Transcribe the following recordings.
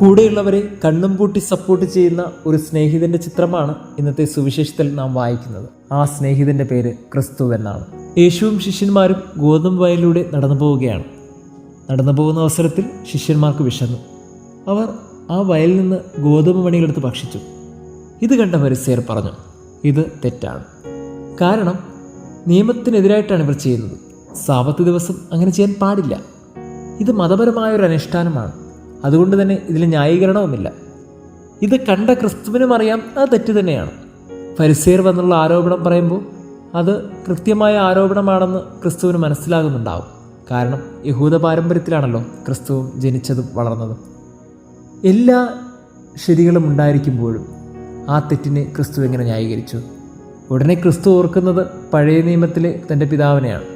കൂടെയുള്ളവരെ കണ്ണും പൂട്ടി സപ്പോർട്ട് ചെയ്യുന്ന ഒരു സ്നേഹിതന്റെ ചിത്രമാണ് ഇന്നത്തെ സുവിശേഷത്തിൽ നാം വായിക്കുന്നത്. ആ സ്നേഹിതന്റെ പേര് ക്രിസ്തു എന്നാണ്. യേശുവും ശിഷ്യന്മാരും ഗോതമ്പ് വയലിലൂടെ നടന്നു പോവുകയാണ്. നടന്നു പോകുന്ന അവസരത്തിൽ ശിഷ്യന്മാർക്ക് വിശന്നു. അവർ ആ വയലിൽ നിന്ന് ഗോതമ്പ് മണികളെടുത്ത് ഭക്ഷിച്ചു. ഇത് കണ്ട പരിസയർ പറഞ്ഞു ഇത് തെറ്റാണ്. കാരണം നിയമത്തിനെതിരായിട്ടാണ് ഇവർ ചെയ്യുന്നത്. സാപത്ത് ദിവസം അങ്ങനെ ചെയ്യാൻ പാടില്ല. ഇത് മതപരമായ ഒരു അനുഷ്ഠാനമാണ്. അതുകൊണ്ട് തന്നെ ഇതിൽ ന്യായീകരണവുമില്ല. ഇത് കണ്ട ക്രിസ്തുവിനും അറിയാം അത് തെറ്റ് തന്നെയാണ്. പരിസേർ വന്നുള്ള ആരോപണം പറയുമ്പോൾ അത് കൃത്യമായ ആരോപണമാണെന്ന് ക്രിസ്തുവിന് മനസ്സിലാകുന്നുണ്ടാവും. കാരണം യഹൂദ പാരമ്പര്യത്തിലാണല്ലോ ക്രിസ്തുവും ജനിച്ചതും വളർന്നതും. എല്ലാ ശരികളും ഉണ്ടായിരിക്കുമ്പോഴും ആ തെറ്റിനെ ക്രിസ്തു എങ്ങനെ ന്യായീകരിച്ചു? ഉടനെ ക്രിസ്തു ഓർക്കുന്നത് പഴയ നിയമത്തിലെ തന്റെ പിതാവിനെയാണ്.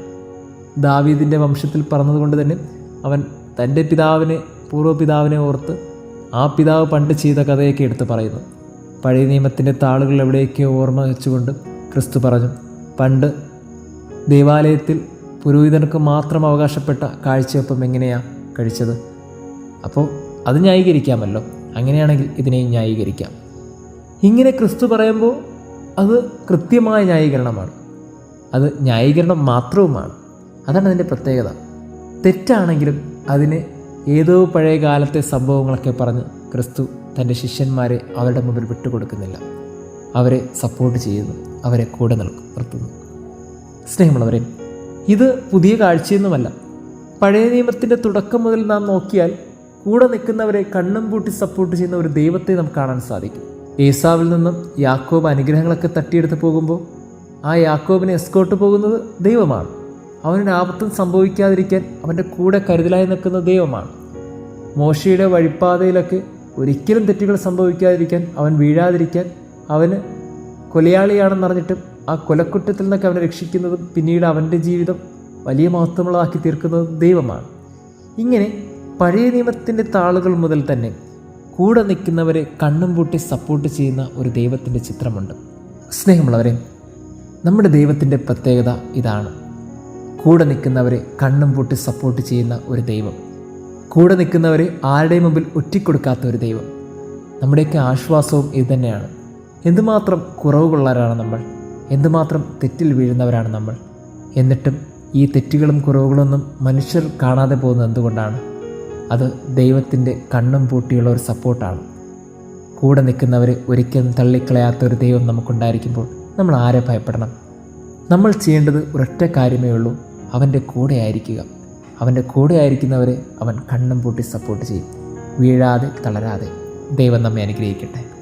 ദാവീദിന്റെ വംശത്തിൽ പറഞ്ഞതുകൊണ്ട് തന്നെ അവൻ തന്റെ പിതാവിനെ പൂർവപിതാവിനെ ഓർത്ത് ആ പിതാവ് പണ്ട് ചെയ്ത കഥയൊക്കെ എടുത്ത് പറയുന്നു. പഴയ നിയമത്തിന്റെ താളുകൾ എവിടെയൊക്കെയോ ഓർമ്മ വെച്ചുകൊണ്ട് ക്രിസ്തു പറഞ്ഞു പണ്ട് ദേവാലയത്തിൽ പുരോഹിതർക്ക് മാത്രം അവകാശപ്പെട്ട കാഴ്ചയൊപ്പം എങ്ങനെയാണ് കഴിച്ചത്? അപ്പോൾ അത് ന്യായീകരിക്കാമല്ലോ. അങ്ങനെയാണെങ്കിൽ ഇതിനെയും ന്യായീകരിക്കാം. ഇങ്ങനെ ക്രിസ്തു പറയുമ്പോൾ അത് കൃത്യമായ ന്യായീകരണമാണ്. അത് ന്യായീകരണം മാത്രവുമാണ്. അതാണ് അതിന്റെ പ്രത്യേകത. തെറ്റാണെങ്കിലും അതിന് ഏതോ പഴയ കാലത്തെ സംഭവങ്ങളൊക്കെ പറഞ്ഞ് ക്രിസ്തു തന്റെ ശിഷ്യന്മാരെ അവരുടെ മുമ്പിൽ വിട്ടുകൊടുക്കുന്നില്ല. അവരെ സപ്പോർട്ട് ചെയ്യുന്നു. അവരെ കൂടെ നിൽക്കും നിർത്തുന്നു. സ്നേഹമുള്ളവരെ ഇത് പുതിയ കാഴ്ചയൊന്നുമല്ല. പഴയ നിയമത്തിന്റെ തുടക്കം മുതൽ നാം നോക്കിയാൽ കൂടെ നിൽക്കുന്നവരെ കണ്ണും പൂട്ടി സപ്പോർട്ട് ചെയ്യുന്ന ഒരു ദൈവത്തെ നമുക്ക് കാണാൻ സാധിക്കും. ഏസാവിൽ നിന്നും യാക്കോബ് അനുഗ്രഹങ്ങളൊക്കെ തട്ടിയെടുത്ത് പോകുമ്പോൾ ആ യാക്കോബിനെ എസ്കോട്ട് പോകുന്നത് ദൈവമാണ്. അവനൊരു ആപത്തും സംഭവിക്കാതിരിക്കാൻ അവന്റെ കൂടെ കരുതലായി നിൽക്കുന്ന ദൈവമാണ്. മോശയുടെ വഴിപ്പാതയിലൊക്കെ ഒരിക്കലും തെറ്റുകൾ സംഭവിക്കാതിരിക്കാൻ അവൻ വീഴാതിരിക്കാൻ അവന് കൊലയാളിയാണെന്നറിഞ്ഞിട്ടും ആ കൊലക്കുറ്റത്തിൽ നിന്നൊക്കെ അവനെ രക്ഷിക്കുന്നതും പിന്നീട് അവന്റെ ജീവിതം വലിയ മഹത്വമുള്ളതാക്കി തീർക്കുന്നതും ദൈവമാണ്. ഇങ്ങനെ പഴയ നിയമത്തിന്റെ താളുകൾ മുതൽ തന്നെ കൂടെ നിൽക്കുന്നവരെ കണ്ണും പൂട്ടി സപ്പോർട്ട് ചെയ്യുന്ന ഒരു ദൈവത്തിന്റെ ചിത്രമുണ്ട്. സ്നേഹമുള്ളവരെ നമ്മുടെ ദൈവത്തിന്റെ പ്രത്യേകത ഇതാണ്. കൂടെ നിൽക്കുന്നവരെ കണ്ണും പൂട്ടി സപ്പോർട്ട് ചെയ്യുന്ന ഒരു ദൈവം. കൂടെ നിൽക്കുന്നവരെ ആരുടെയും മുമ്പിൽ ഒറ്റിക്കൊടുക്കാത്ത ഒരു ദൈവം. നമ്മുടെയൊക്കെ ആശ്വാസവും ഇത് തന്നെയാണ്. എന്തുമാത്രം കുറവുകളുള്ളവരാണ് നമ്മൾ? എന്തുമാത്രം തെറ്റിൽ വീഴുന്നവരാണ് നമ്മൾ? എന്നിട്ടും ഈ തെറ്റുകളും കുറവുകളൊന്നും മനുഷ്യർ കാണാതെ പോകുന്നത് എന്തുകൊണ്ടാണ്? അത് ദൈവത്തിന്റെ കണ്ണും പൂട്ടിയുള്ള ഒരു സപ്പോർട്ടാണ് കൂടെ നിൽക്കുന്നവരെ ഒരിക്കലും തള്ളിക്കളയാത്ത ഒരു ദൈവം നമുക്കുണ്ടായിരിക്കുമ്പോൾ നമ്മൾ ആരെ ഭയപ്പെടണം? നമ്മൾ ചെയ്യേണ്ടത് ഒരൊറ്റ കാര്യമേ ഉള്ളൂ. അവന്റെ കൂടെ ആയിരിക്കുക. അവന്റെ കൂടെ ആയിരിക്കുന്നവരെ അവൻ കണ്ണും പൂട്ടി സപ്പോർട്ട് ചെയ്യും. വീഴാതെ തളരാതെ. ദൈവം നമ്മെ അനുഗ്രഹിക്കട്ടെ.